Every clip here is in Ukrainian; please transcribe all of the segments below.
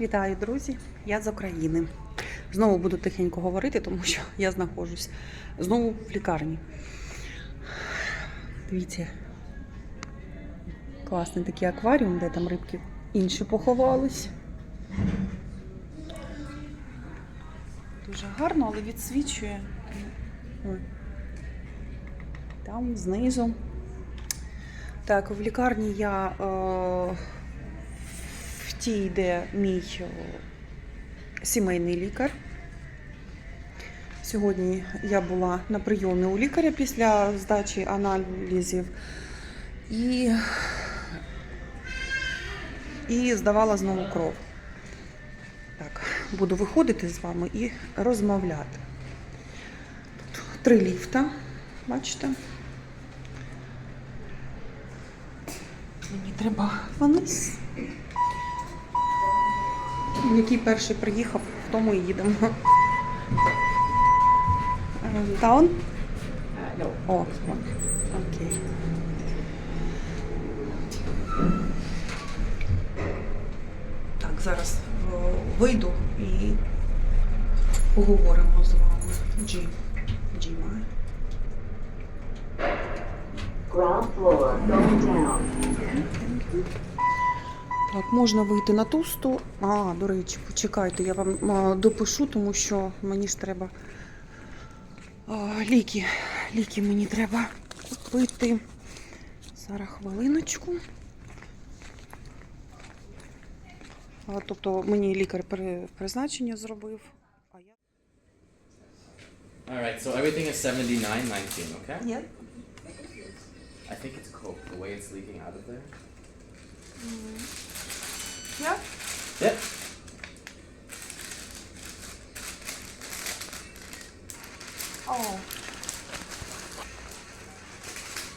Вітаю, друзі! Я з України. Знову буду тихенько говорити, тому що я знаходжусь знову в лікарні. Дивіться, класний такий акваріум, де там рибки інші поховались. Дуже гарно, але відсвічує. Ой. Там знизу. Так, в лікарні я е, в тій, де мій е, сімейний лікар. Сьогодні я була на прийомі у лікаря після здачі аналізів і, і здавала знову кров. Так, буду виходити з вами і розмовляти. Тут три ліфта, бачите? Мені треба вниз. Який перший приїхав, в тому і їдемо. Даун? О, окей. Так, зараз вийду і поговоримо з вами. Джі. Джі має. Ground floor, going down. Так, можна вийти на ту сту. А, до речі, почекайте, я вам допишу, тому що мені ж треба а, ліки. Ліки мені треба купити. Зараз хвилиночку. А, тобто мені лікар при- призначення зробив. А я... All right, so everything is 79.19, okay? Є? I think it's coke, the way it's leaking out of there. Я? Yep. Yep. Oh.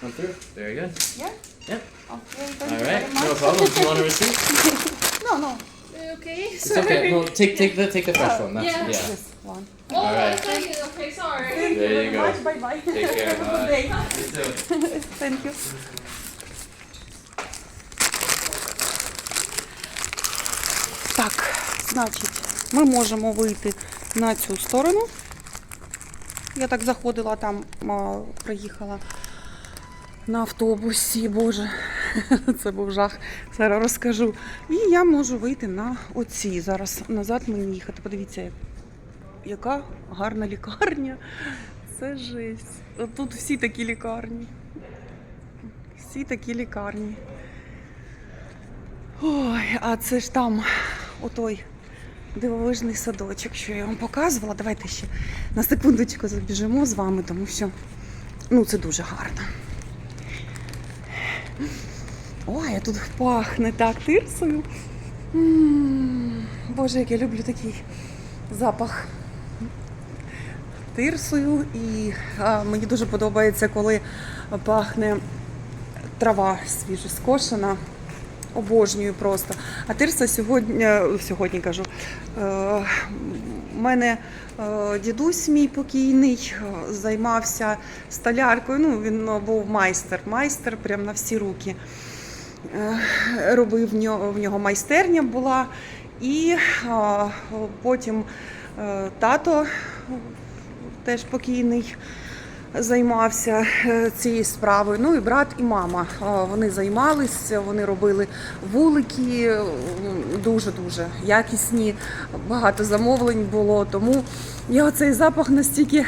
Come through. Very good. Yeah? Yep. Okay, All right. No problem. Do you want a receipt? no, no. Okay. It's sorry. okay. No, take take the take the fresh one. That's, yeah. yeah. This one. Oh, All right. Thank you. Okay, sorry. Thank there you, you go. Bye bye. Take care. Bye. Thank you. Значить, ми можемо вийти на цю сторону. Я так заходила там, приїхала на автобусі, боже, це був жах. Зараз розкажу. І я можу вийти на оці. Зараз назад мені їхати. Подивіться, яка гарна лікарня. Це жесть. Тут всі такі лікарні. Всі такі лікарні. Ой, а це ж там отой дивовижний садочок, що я вам показувала. Давайте ще на секундочку забіжимо з вами, тому що ну, це дуже гарно. Ой, а тут пахне так тирсою. Боже, як я люблю такий запах тирсою. І а, мені дуже подобається, коли пахне трава свіжо скошена. Обожнюю просто. А тирса сьогодні, е, сьогодні кажу, е, у мене е, дідусь мій покійний е, займався столяркою. Ну, він е, був майстер, майстер прям на всі руки. Е, Робив в нього, майстерня була. І е, потім е, тато теж покійний займався е, цією справою. Ну і брат, і мама. Е, Вони займалися, вони робили вулики дуже-дуже якісні, багато замовлень було. Тому я оцей запах настільки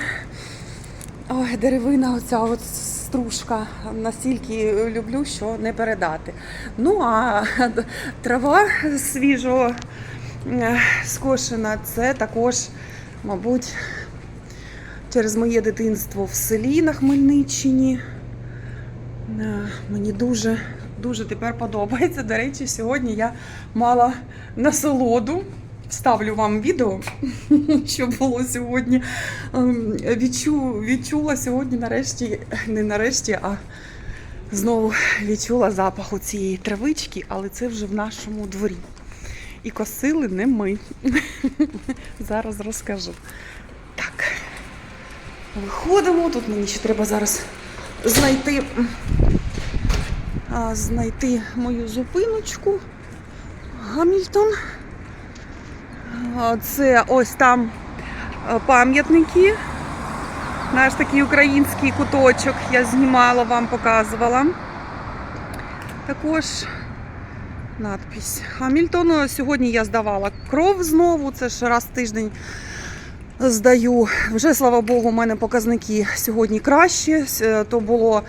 ой, деревина, оця от стружка настільки люблю, що не передати. Ну а трава свіжо е, скошена, це також, мабуть, через моє дитинство в селі на Хмельниччині. Е, Мені дуже, дуже тепер подобається. До речі, сьогодні я мала насолоду. Вставлю вам відео, що було сьогодні. Ем, Відчу, відчула сьогодні нарешті, не нарешті, а знову відчула запах у цієї травички, але це вже в нашому дворі. І косили не ми. Зараз розкажу. Так. Виходимо. Тут мені ще треба зараз знайти, знайти мою зупиночку. Гамільтон. Це ось там пам'ятники. Наш такий український куточок я знімала, вам показувала. Також надпись. Хамільтону сьогодні я здавала кров знову. Це ж раз в тиждень здаю. Вже слава Богу, у мене показники сьогодні кращі. Е, То було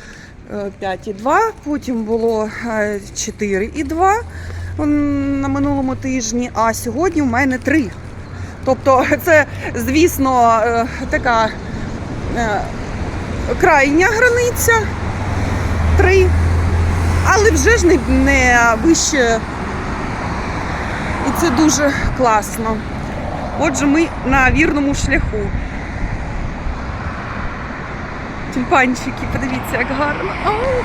е, 5,2, потім було е, 4,2 на минулому тижні, а сьогодні в мене 3. Тобто це, звісно, е, така е, крайня границя 3, але вже ж не вище. І це дуже класно. Отже, ми на вірному шляху. Тюльпанчики, подивіться, як гарно. Ау!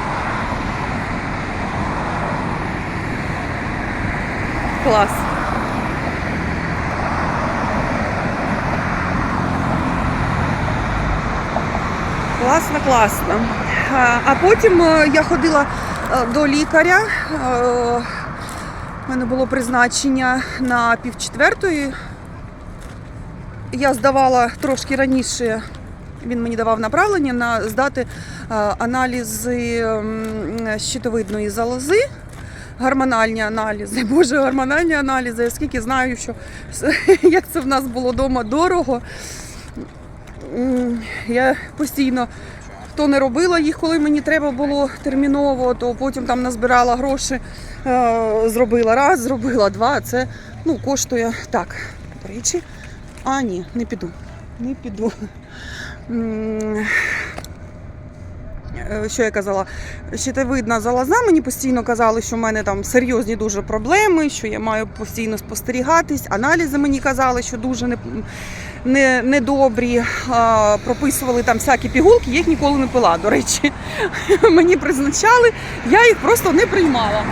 Клас. Класно, класно. А потім е, я ходила е, до лікаря. Е, У мене було призначення на півчетвертої. Я здавала трошки раніше. Він мені давав направлення на здати е, аналізи щитовидної залози, гормональні аналізи. Боже, гормональні аналізи. Я скільки знаю, що як це в нас було вдома дорого. Я постійно то не робила їх, коли мені треба було терміново, то потім там назбирала гроші, е, зробила раз, зробила два. Це ну, коштує так. До речі, а ні, не піду. Не піду. Е, Що я казала? Щитовидна залоза, мені постійно казали, що в мене там серйозні дуже проблеми, що я маю постійно спостерігатись. Аналізи мені казали, що дуже не, не, недобрі. А, прописували там всякі пігулки, я їх ніколи не пила, до речі. Мені призначали, я їх просто не приймала.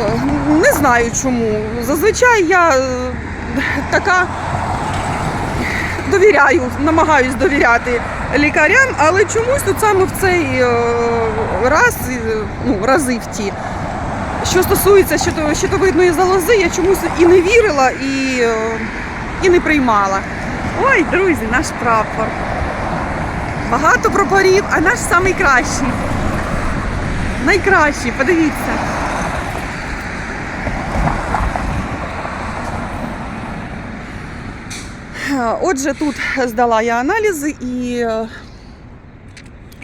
Е, Не знаю чому. Зазвичай я е, така довіряю, намагаюсь довіряти лікарям, але чомусь тут саме в цей е, раз, е, ну, рази в ті. Що стосується щитовидної залози, я чомусь і не вірила, і, е, і не приймала. Ой, друзі, наш прапор. Багато прапорів, а наш найкращий. Найкращий, подивіться. Отже, тут здала я аналізи і е,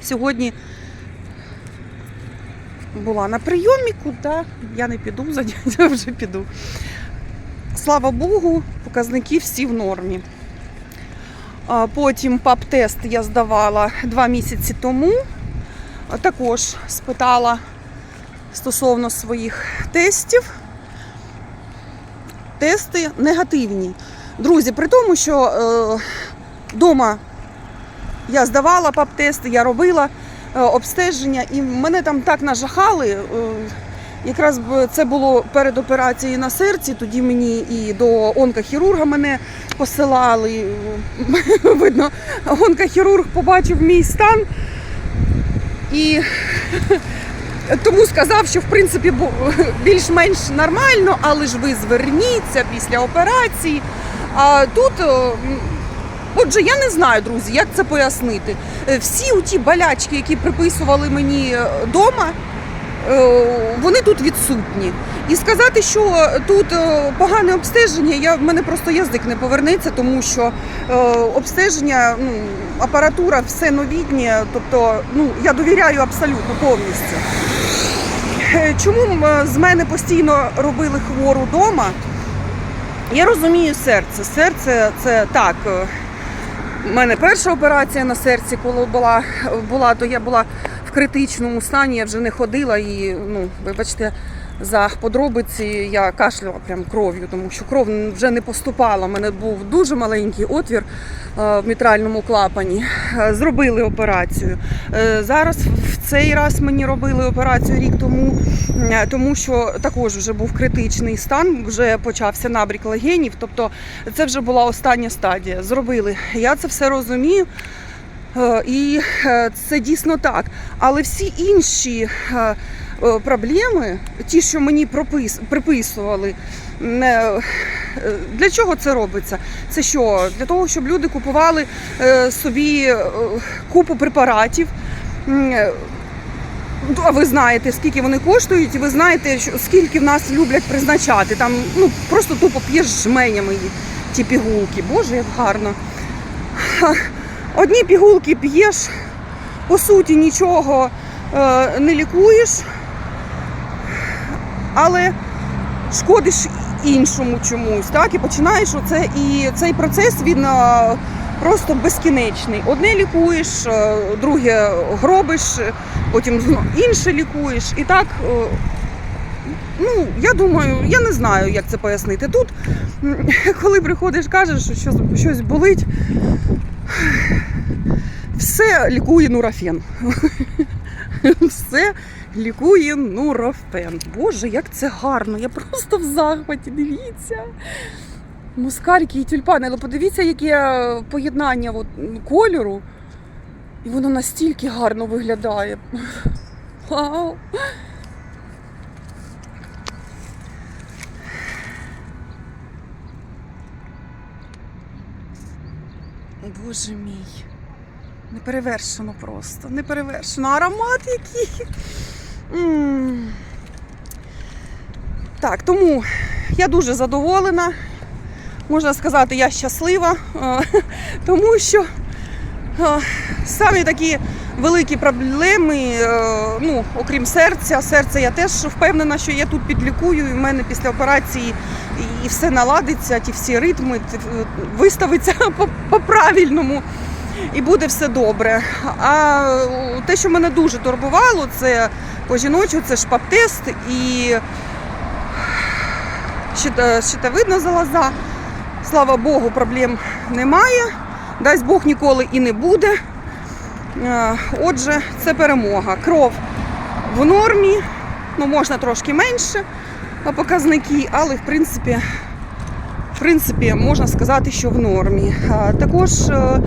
сьогодні була на прийомі, куди я не піду, заняття вже піду. Слава Богу, показники всі в нормі. Потім ПАП-тест я здавала два місяці тому. Також спитала стосовно своїх тестів. Тести негативні. Друзі, при тому, що вдома я здавала ПАП-тести, я робила е, обстеження, і мене там так нажахали. е, Якраз це було перед операцією на серці, тоді мені і до онкохірурга мене посилали. Видно, онкохірург побачив мій стан і тому сказав, що в принципі більш-менш нормально, але ж ви зверніться після операції. А тут, е, отже, я не знаю, друзі, як це пояснити. Е, Всі ті болячки, які приписували мені вдома, вони тут відсутні. І сказати, що тут е, погане обстеження, я, в мене просто язик не повернеться, тому що е, обстеження, ну, апаратура, все новітнє, тобто ну, я довіряю абсолютно повністю. Е, Чому е, з мене постійно робили хвору вдома? Я розумію серце. Серце це так. е, У мене перша операція на серці, коли була, була, то я була в критичному стані, я вже не ходила і, ну, вибачте, за подробиці я кашляла прям кров'ю, тому що кров вже не поступала. У мене був дуже маленький отвір е, в мітральному клапані. Е, Зробили операцію. Е, Зараз в цей раз мені робили операцію рік тому, тому що також вже був критичний стан, вже почався набрік легенів. Тобто це вже була остання стадія. Зробили. Я це все розумію. І це дійсно так. Але всі інші проблеми, ті, що мені пропис, приписували, е, для чого це робиться? Це що? Для того, щоб люди купували е, собі е, купу препаратів. Е, А ви знаєте, скільки вони коштують, і ви знаєте, скільки в нас люблять призначати. Там ну, просто тупо п'єш жменями ті пігулки. Боже, як гарно. Одні пігулки п'єш, по суті, нічого е, не лікуєш, але шкодиш іншому чомусь. Так? І починаєш оце, і цей процес він е, просто безкінечний. Одне лікуєш, е, друге гробиш, потім інше лікуєш. І так, е, ну, я думаю, я не знаю, як це пояснити. Тут, коли приходиш, кажеш, що щось, щось болить, все лікує нурофен. Все лікує нурофен. Боже, як це гарно! Я просто в захваті. Дивіться. Мускарики і тюльпани. Але подивіться, яке поєднання от, кольору. І воно настільки гарно виглядає. Вау! Боже мій. Неперевершено просто. Неперевершено. Аромат який. Так, тому я дуже задоволена. Можна сказати, я щаслива, е, тому що е, самі такі великі проблеми, е, ну, окрім серця, серце я теж впевнена, що я тут підлікую, і в мене після операції і все наладиться, ті всі ритми виставиться по- по-правильному і буде все добре. А те, що мене дуже турбувало, це по жіночу, це шпап-тест і щитовидна залоза. Слава Богу, проблем немає. Дасть Бог ніколи і не буде. Е, Отже, це перемога. Кров в нормі, ну можна трошки менше е, показники, але в принципі, в принципі можна сказати, що в нормі. Також е,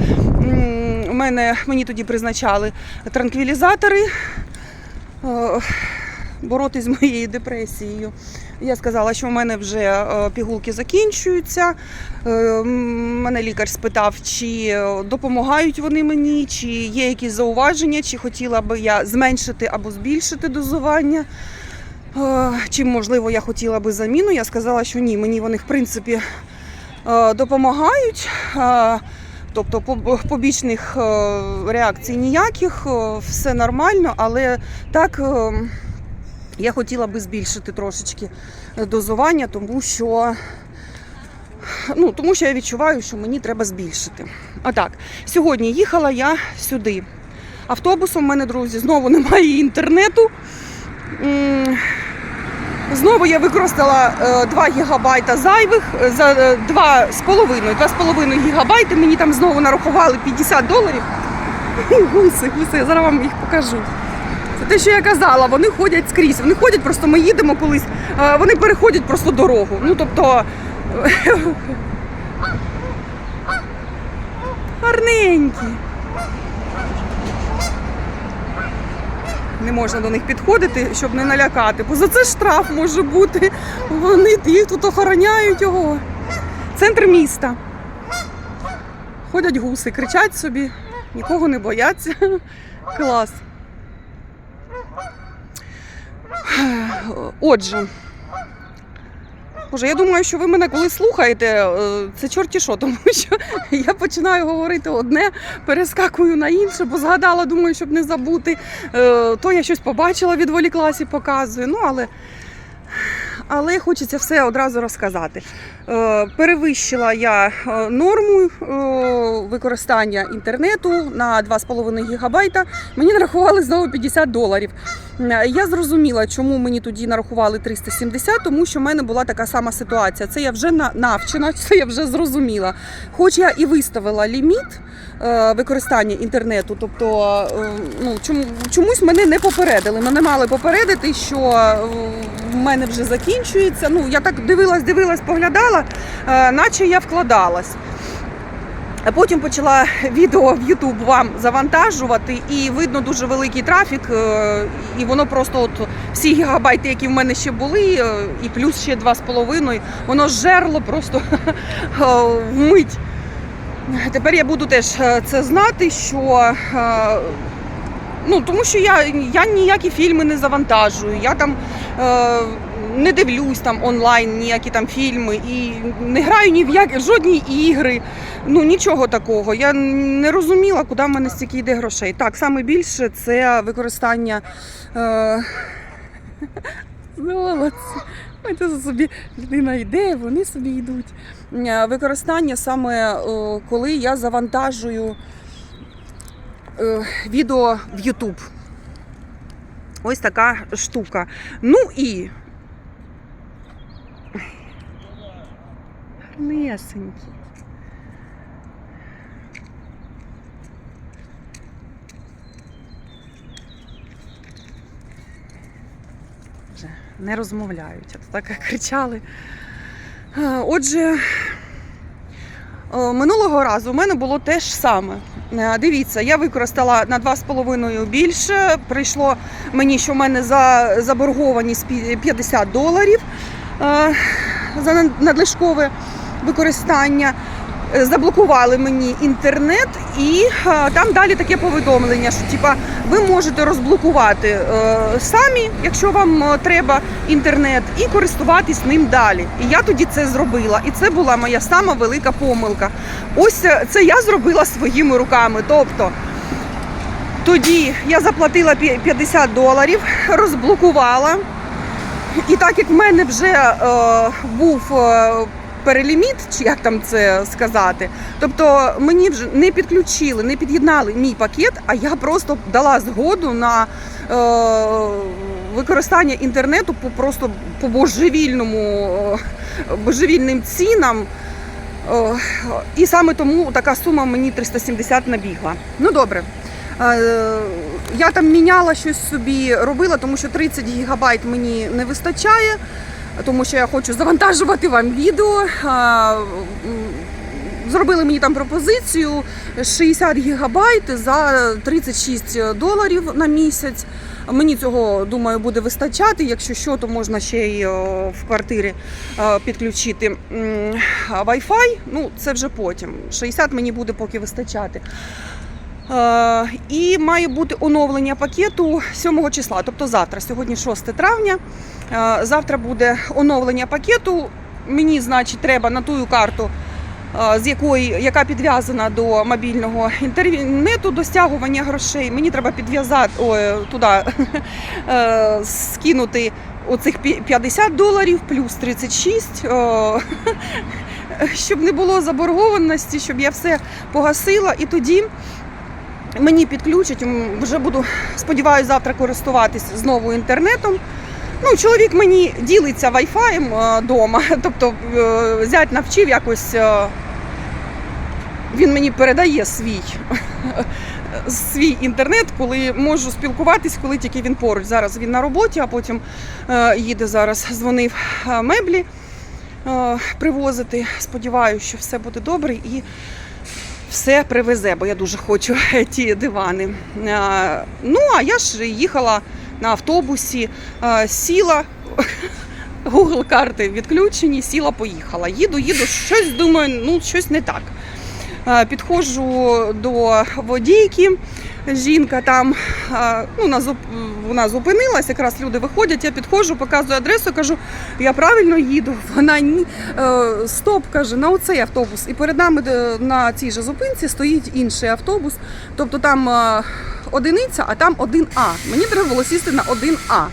у мене мені тоді призначали транквілізатори. Е, Боротись з моєю депресією. Я сказала, що в мене вже е, пігулки закінчуються. Е, Мене лікар спитав, чи допомагають вони мені, чи є якісь зауваження, чи хотіла би я зменшити або збільшити дозування. Чи, можливо, я хотіла би заміну. Я сказала, що ні, мені вони в принципі допомагають. Тобто поб- побічних е, реакцій ніяких, е, все нормально, але так е, я хотіла би збільшити трошечки дозування, тому що, ну, тому що я відчуваю, що мені треба збільшити. А так, сьогодні їхала я сюди. Автобусом в мене, друзі, знову немає інтернету. Знову я використала е, 2 гігабайта зайвих е, за е, 2,5 2,5 гігабайти. Мені там знову нарахували 50 доларів. Гуси, гуси, я зараз вам їх покажу. Це те, що я казала, вони ходять скрізь. Вони ходять, просто ми їдемо колись, е, вони переходять просто дорогу. Ну тобто. Гарненькі. Не можна до них підходити, щоб не налякати, бо за це штраф може бути. Вони їх тут охороняють його. Центр міста. Ходять гуси, кричать собі, нікого не бояться. Клас. Отже. Боже, я думаю, що ви мене коли слухаєте, е, це чорті що, тому що я починаю говорити одне, перескакую на інше, бо згадала, думаю, щоб не забути. Е, То я щось побачила, відволіклася і показую. Ну, але, але хочеться все одразу розказати. Е, Перевищила я е, норму е, використання інтернету на 2,5 гігабайта. Мені нарахували знову 50 доларів. Я зрозуміла, чому мені тоді нарахували 370, тому що в мене була така сама ситуація. Це я вже навчена, це я вже зрозуміла. Хоч я і виставила ліміт використання інтернету, тобто ну, чомусь мене не попередили. Мене мали попередити, що в мене вже закінчується. Ну, я так дивилась, дивилась, поглядала, е, наче я вкладалась. А потім почала відео в YouTube вам завантажувати, і видно дуже великий трафік, е, і воно просто от всі гігабайти, які в мене ще були, е, і плюс ще два з половиною, воно жерло просто вмить. Тепер я буду теж це знати, що ну тому що я, я ніякі фільми не завантажую, я там е, не дивлюсь там онлайн ніякі там фільми і не граю ні в які жодні ігри. Ну нічого такого. Я не розуміла, куди в мене стільки йде грошей. Так, саме більше це використання. Е, Це собі людина йде, вони собі йдуть. Е, Використання саме е, коли я завантажую відео в YouTube. Ось така штука. Ну і. Гарнесенькі. Вже не розмовляють, а то так кричали. Е, Отже, е, минулого разу у мене було те ж саме. Е, Дивіться, я використала на 2,5 більше. Прийшло мені, що в мене за заборгованість пі- 50 доларів е, за над- надлишкове використання. Заблокували мені інтернет, і е, там далі таке повідомлення, що типа ви можете розблокувати е, самі, якщо вам е, треба інтернет, і користуватись ним далі. І я тоді це зробила. І це була моя сама велика помилка. Ось це я зробила своїми руками. Тобто тоді я заплатила 50 доларів, розблокувала. І так як в мене вже е, був переліміт, чи як там це сказати, тобто мені вже не підключили, не під'єднали мій пакет, а я просто дала згоду на е, використання інтернету по просто по божевільному е, божевільним цінам. Е, І саме тому така сума мені 370 набігла. Ну добре. Е, Я там міняла щось собі, робила, тому що 30 гігабайт мені не вистачає, тому що я хочу завантажувати вам відео. Зробили мені там пропозицію 60 гігабайт за 36 доларів на місяць. Мені цього думаю буде вистачати. Якщо що, то можна ще й в квартирі підключити Wi-Fi. Ну це вже потім. 60 мені буде поки вистачати. Е, І має бути оновлення пакету 7 числа, тобто завтра, сьогодні 6 травня. Е, Завтра буде оновлення пакету. Мені, значить, треба на ту карту, е, з якої яка підв'язана до мобільного інтернету, до стягування грошей. Мені треба підв'язати туди скинути оцих 50 доларів плюс 36. е, Щоб не було заборгованості, щоб я все погасила, і тоді мені підключать, вже буду, сподіваюся, завтра користуватись знову інтернетом. Ну, чоловік мені ділиться вайфаєм вдома, тобто е, зять навчив якось. е, Він мені передає свій, свій інтернет, коли можу спілкуватись, коли тільки він поруч. Зараз він на роботі, а потім е, їде зараз, дзвонив е, меблі е, привозити. Сподіваюся, що все буде добре і все привезе, бо я дуже хочу ті дивани. Е, Ну, а я ж їхала на автобусі, е, сіла. Google карти відключені, сіла, поїхала. Їду, їду, щось думаю, ну щось не так. Е, Підходжу до водійки, жінка там е, ну, вона, зуп- вона зупинилась, якраз люди виходять, я підходжу, показую адресу, кажу, я правильно їду. Вона ні, е, стоп, каже, на оцей автобус. І перед нами на цій же зупинці стоїть інший автобус. Тобто там одиниця, а там 1А. Мені треба було сісти на 1А.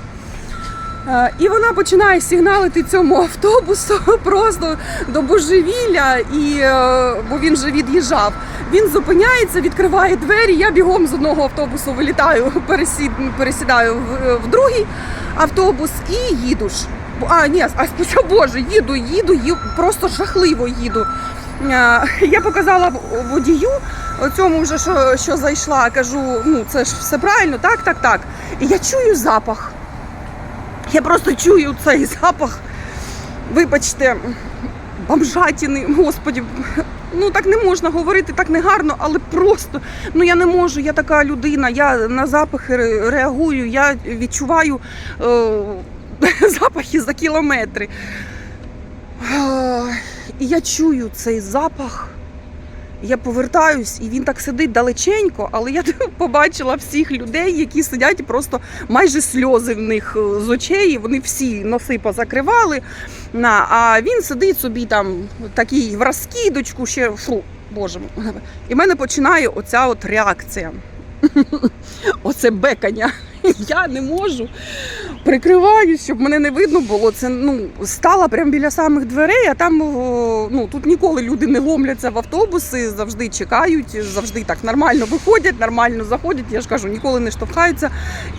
Е, І вона починає сигналити цьому автобусу просто до божевілля, і, е, бо він вже від'їжджав. Він зупиняється, відкриває двері. Я бігом з одного автобусу вилітаю, пересід, пересідаю в, в другий автобус і їду ж. А, ні, а спочатку, боже, їду, їду, їду, просто жахливо їду. Е, Я показала водію, цьому вже що, що зайшла, кажу, ну це ж все правильно, так, так, так. І я чую запах. Я просто чую цей запах. Вибачте, бомжатіни, господі, ну так не можна говорити, так не гарно, але просто ну я не можу. Я така людина, я на запахи реагую, я відчуваю е, запахи за кілометри. І я чую цей запах. Я повертаюсь, і він так сидить далеченько, але я побачила всіх людей, які сидять просто майже сльози в них е, з очей. Вони всі носи позакривали. А він сидить собі там такий в розкидочку, ще фу, боже. І в мене починає оця от реакція. Оце бекання. Я не можу. Прикриваю, щоб мене не видно було. Це ну стала прямо біля самих дверей, а там ну тут ніколи люди не ломляться в автобуси, завжди чекають, завжди так нормально виходять, нормально заходять. Я ж кажу, ніколи не штовхаються.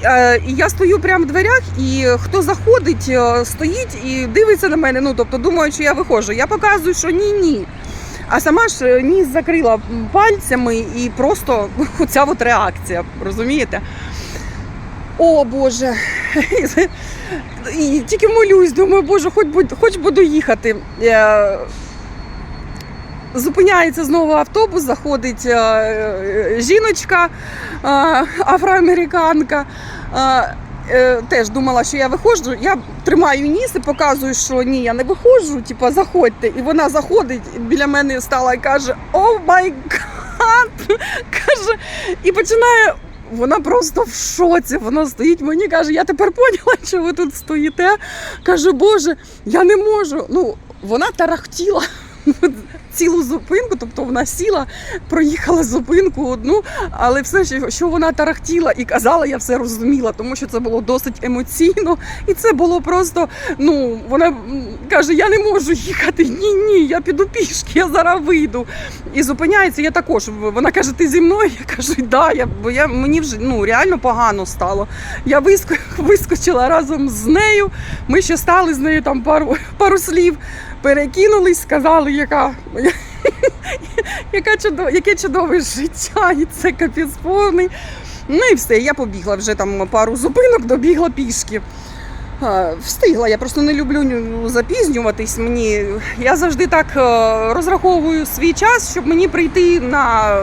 Е, і я стою прямо в дверях, і хто заходить, е, стоїть і дивиться на мене. Ну тобто думають, що я виходжу. Я показую, що ні, ні. А сама ж е, ніс закрила пальцями і просто оця от реакція, розумієте? О Боже. І тільки молюсь, думаю, Боже, хоч, хоч буду їхати. Е, Зупиняється знову автобус, заходить е, жіночка, е, афроамериканка. Теж думала, що я виходжу. Я тримаю ніс і показую, що ні, я не виходжу, типу, заходьте. І вона заходить біля мене стала і каже: О май гад! каже, і починає. Вона просто в шоці. Вона стоїть мені каже: я тепер поняла, що ви тут стоїте. Каже, Боже, я не можу. Ну, вона тарахтіла цілу зупинку, тобто вона сіла, проїхала зупинку одну, але все, що, вона тарахтіла і казала, я все розуміла, тому що це було досить емоційно. І це було просто, ну, вона каже: я не можу їхати. Ні, ні, я піду пішки, я зараз вийду. І зупиняється, я також. Вона каже, ти зі мною? Я кажу, да, я, бо я, мені вже ну, реально погано стало. Я виско, вискочила разом з нею. Ми ще стали з нею там пару, пару слів, перекинулись, сказали, яка, яка чудо, яке чудове життя, і це капець повний. Ну і все, я побігла вже там пару зупинок, добігла пішки. Встигла, я просто не люблю запізнюватись. Мені я завжди так е, розраховую свій час, щоб мені прийти на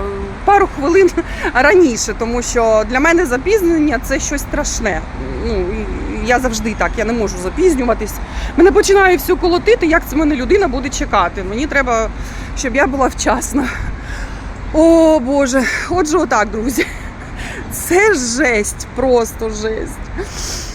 пару хвилин раніше, тому що для мене запізнення це щось страшне. Ну я завжди так, я не можу запізнюватись. Мене починає все колотити, як це мене людина буде чекати. Мені треба, щоб я була вчасна. О Боже, отже, отак, друзі. Це жесть, просто жесть.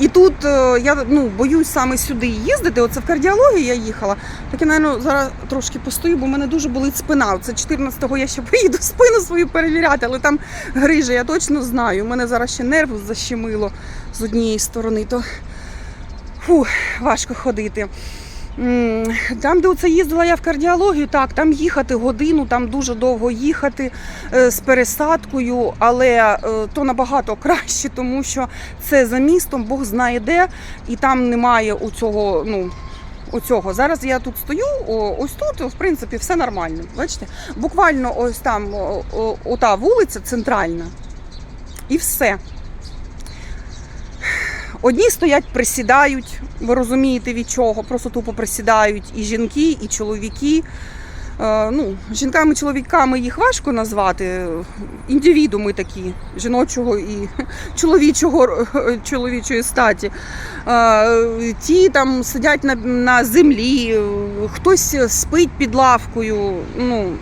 І тут е, я ну, боюсь саме сюди їздити. Оце в кардіологію я їхала. Так я, навіть, зараз трошки постою, бо в мене дуже болить спина. Це 14-го я ще поїду спину свою перевіряти, але там грижа, я точно знаю. У мене зараз ще нерв защемило з однієї сторони, то фу, важко ходити. Там, де оце їздила я в кардіологію, так, там їхати годину, там дуже довго їхати е, з пересадкою, але е, то набагато краще, тому що це за містом, Бог знає де, і там немає у цього, ну. Оцього. Зараз я тут стою, ось тут, в принципі, все нормально. Бачите? Буквально ось там ота вулиця центральна, і все. Одні стоять, присідають, ви розумієте від чого, просто тупо присідають і жінки, і чоловіки. Е, ну, жінками, чоловіками їх важко назвати. Індивідуми такі жіночого і чоловічого чоловічої статі. Е, ті там сидять на, на землі, е, хтось спить під лавкою. Ну,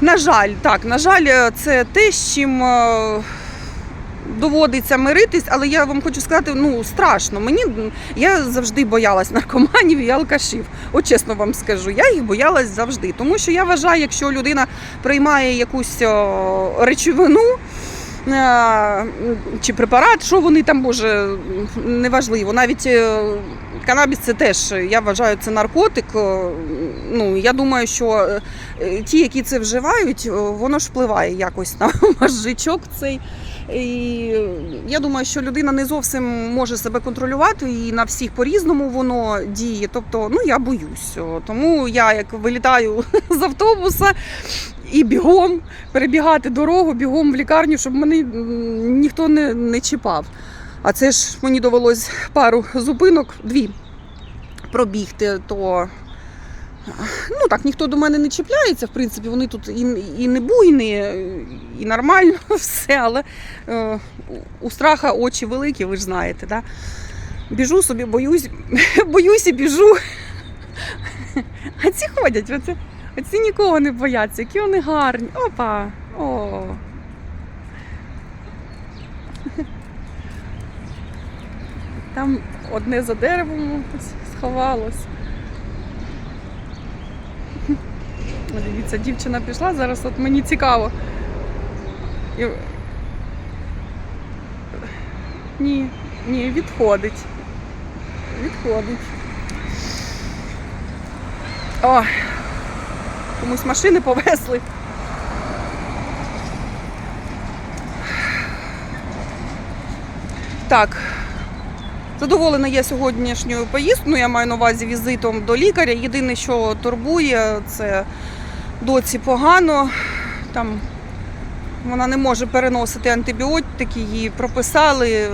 на жаль, так, на жаль, е, це те, з чим. Доводиться миритись, але я вам хочу сказати, ну страшно. Мені я завжди боялась наркоманів і алкашів. От чесно вам скажу, я їх боялась завжди. Тому що я вважаю, якщо людина приймає якусь о, речовину. е, Чи препарат, що вони там, боже, неважливо. Навіть е, канабіс це теж, я вважаю, це наркотик. Ну, я думаю, що е, ті, які це вживають, воно ж впливає якось на мозжечок цей. І я думаю, що людина не зовсім може себе контролювати, і на всіх по-різному воно діє. Тобто, ну я боюсь. Тому я як вилітаю з автобуса і бігом перебігати дорогу, бігом в лікарню, щоб мене ніхто не, не чіпав. А це ж мені довелось пару зупинок, дві пробігти, то ну так ніхто до мене не чіпляється. В принципі, вони тут і, і не буйні, і нормально все, але е, у страха очі великі, ви ж знаєте. Да? Біжу собі, боюсь, боюсь і біжу. А ці ходять, оце, оці нікого не бояться, які вони гарні. Опа! О. Там одне за деревом сховалось. О, Дивіться, дівчина пішла, зараз от мені цікаво. І... Ні, ні, відходить. Відходить. О, комусь машини повезли. Так. Задоволена я сьогоднішньою поїздкою, ну, я маю на увазі візитом до лікаря. Єдине, що турбує, це доці погано. Там вона не може переносити антибіотики, її прописали.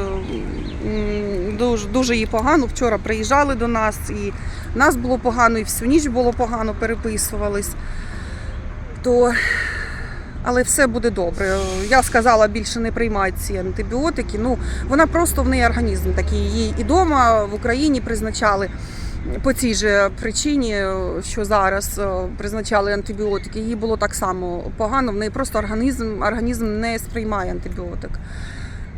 Дуже, дуже їй погано. Вчора приїжджали до нас, і нас було погано, і всю ніч було погано, переписувались. То але все буде добре. Я сказала більше не приймати ці антибіотики. Ну вона просто в неї організм такий. Їй і вдома в Україні призначали по цій же причині, що зараз е, призначали антибіотики. Їй було так само погано. В неї просто організм, організм не сприймає антибіотик.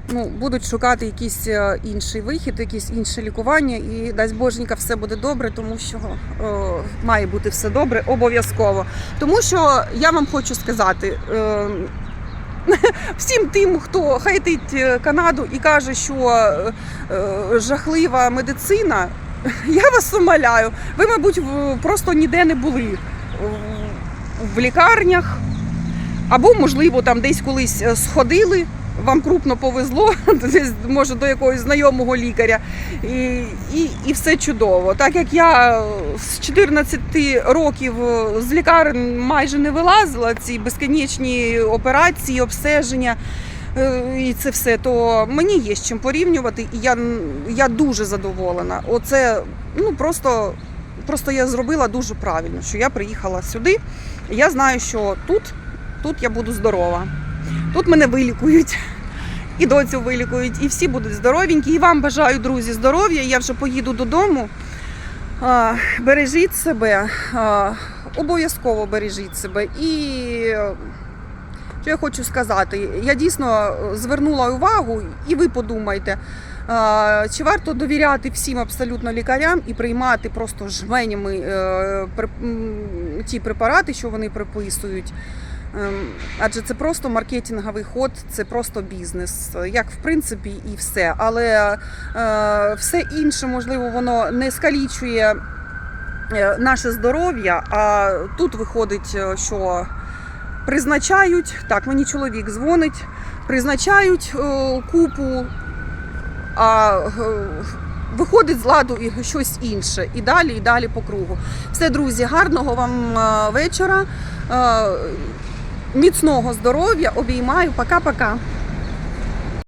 Ну, будуть шукати якийсь е, інший вихід, якесь інше лікування, і дасть Боженька, все буде добре, тому що е, має бути все добре, обов'язково. Тому що я вам хочу сказати. Е, Всім тим, хто хейтить е, Канаду і каже, що жахлива медицина, я вас умоляю, ви, мабуть, просто ніде не були. В- лікарнях, або, можливо, там десь колись е, сходили. Вам крупно повезло, десь, може до якогось знайомого лікаря, і, і, і все чудово. Так як я е, з 14 років е, з лікарень майже не вилазила, ці безконечні операції, обстеження і це все, то мені є з чим порівнювати, і я, я дуже задоволена. Оце ну просто, просто я зробила дуже правильно, що я приїхала сюди. Я знаю, що тут, тут я буду здорова. Тут мене вилікують. І доцю вилікують, і всі будуть здоровенькі. І вам бажаю, друзі, здоров'я. Я вже поїду додому. Бережіть себе, обов'язково бережіть себе. І е, що я хочу сказати, я дійсно звернула увагу, і ви подумайте, чи варто довіряти всім абсолютно лікарям і приймати просто жменями е, ті препарати, що вони приписують. Ем, Адже це просто маркетинговий ход, це просто бізнес, як в принципі і все. Але е, все інше, можливо, воно не скалічує е, наше здоров'я. А тут виходить, е, що призначають, так, мені чоловік дзвонить, призначають е, купу, а е, виходить з ладу і щось інше. І далі, і далі по кругу. Все, друзі, гарного вам е, вечора. Е, Міцного здоров'я, обіймаю, пока-пока.